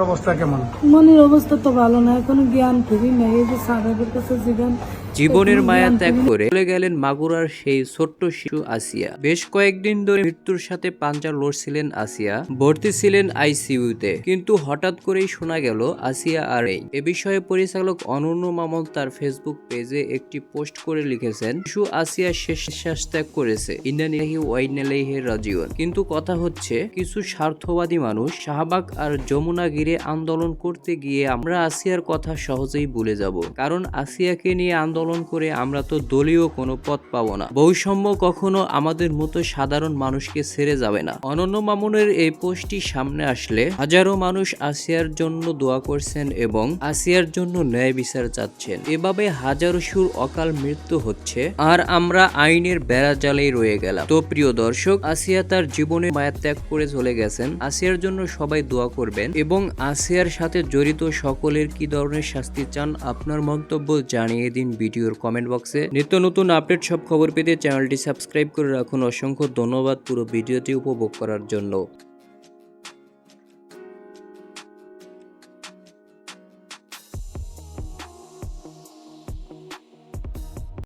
অবস্থা কেমন? মনের অবস্থা তো ভালো না এখনও জ্ঞান খুবই নেই এই যে সাহেবের কাছে জিগান জীবনের মায়া ত্যাগ করে চলে গেলেন মাগুরার সেই ছোট্ট শিশু আসিয়া। বেশ কয়েকদিন ধরে মৃত্যুর সাথে পাঞ্জা লড়ছিলেন আসিয়া। ভর্তি ছিলেন আইসিইউতে। কিন্তু হঠাৎ করেই শোনা গেল আসিয়া আর নেই। এ বিষয়ে পরিচালক অনন্য মামল তার ফেসবুক পেজে একটি পোস্ট করে লিখেছেন শিশু আসিয়া শেষ শ্বাস ত্যাগ করেছে। ইন্দানিহি ওয়াইনালাইহে রাজিউন। কিন্তু কথা হচ্ছে কিছু স্বার্থবাদী মানুষ শাহবাগ আর যমুনা ঘিরে আন্দোলন করতে গিয়ে আমরা আসিয়ার কথা সহজেই ভুলে যাব। কারণ আসিয়াকে নিয়ে আন্দোলন করে আমরা তো দলীয় কোনো পথ পাবো না। বৈষম্য কখনো আমাদের মতো সাধারণ মানুষকে ছেড়ে যাবে না। অনন্য মামুনের এই পোস্টটি সামনে আসলে হাজারো মানুষ আসিয়ার জন্য দোয়া করছেন এবং আসিয়ার জন্য ন্যায় বিচার চাচ্ছেন। এভাবে হাজারো সুর অকাল মৃত্যু হচ্ছে আর আমরা আইনের বেড়া জালেই রয়ে গেলাম। তো প্রিয় দর্শক, আসিয়া তার জীবনে মায়া ত্যাগ করে চলে গেছেন। আসিয়ার জন্য সবাই দোয়া করবেন এবং আসিয়ার সাথে জড়িত সকলের কি ধরনের শাস্তি চান আপনার মন্তব্য জানিয়ে দিন ভিডিওর কমেন্ট বক্সে নিত্য নতুন আপডেট সব খবর পেতে চ্যানেলটি সাবস্ক্রাইব করে রাখুন। অসংখ্য ধন্যবাদ পুরো ভিডিওটি উপভোগ করার জন্য।